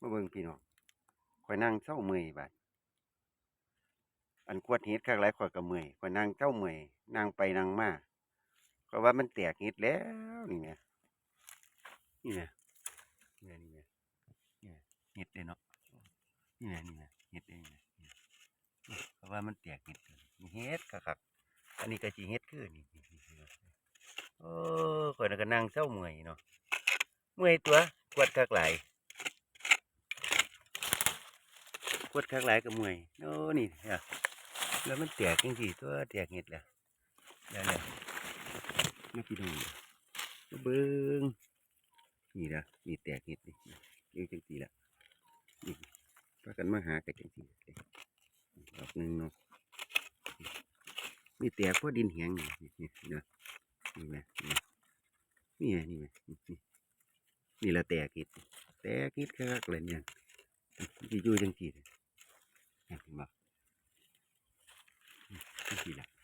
มาเบิ่งพี่น้องข่อยนั่งเศร้าเมื่อยบาดอันกวดเฮ็ดข้างหลายข่อยก็เมื่อยข่อยนั่งเจ้าเมื่อยนั่งไปนั่งมาก็ว่ามันแตกเฮ็ดแล้วนี่ไงนี่ไงนี่ไงนี่ไงเฮ็ดเลยเนาะนี่ไงนี่ไงเฮ็ดเองนะเพราะว่ามันแตกเฮ็ดมีเฮ็ดคักๆอันนี้ก็สิเฮ็ดคือนี่นี่โอ้ข่อยก็นั่งเศร้าเมื่อยเนาะเมื่อยตัวกวดคักหลายกดข้างหลายกับมวยโอ้นี่ฮะแล้วมันแตกจริงสิตัวแตกเห็ดแหละแล้วเนี่ยไม่พี่น้องเบิ้งนี่ละนี่แตกเห็ดนี่เลี้ยงจังสีละนี่พากันมาหากันจังสีดอกหนึ่งเนาะนี่แตกเพราะดินแห้งนี่นี่นี่นะนี่ไหมนี่ไงนี่ไงนี่ไงนี่นี่ละแตกเห็ดแตกเห็ดคักเลยเนี่ยที่อยู่จังสี เ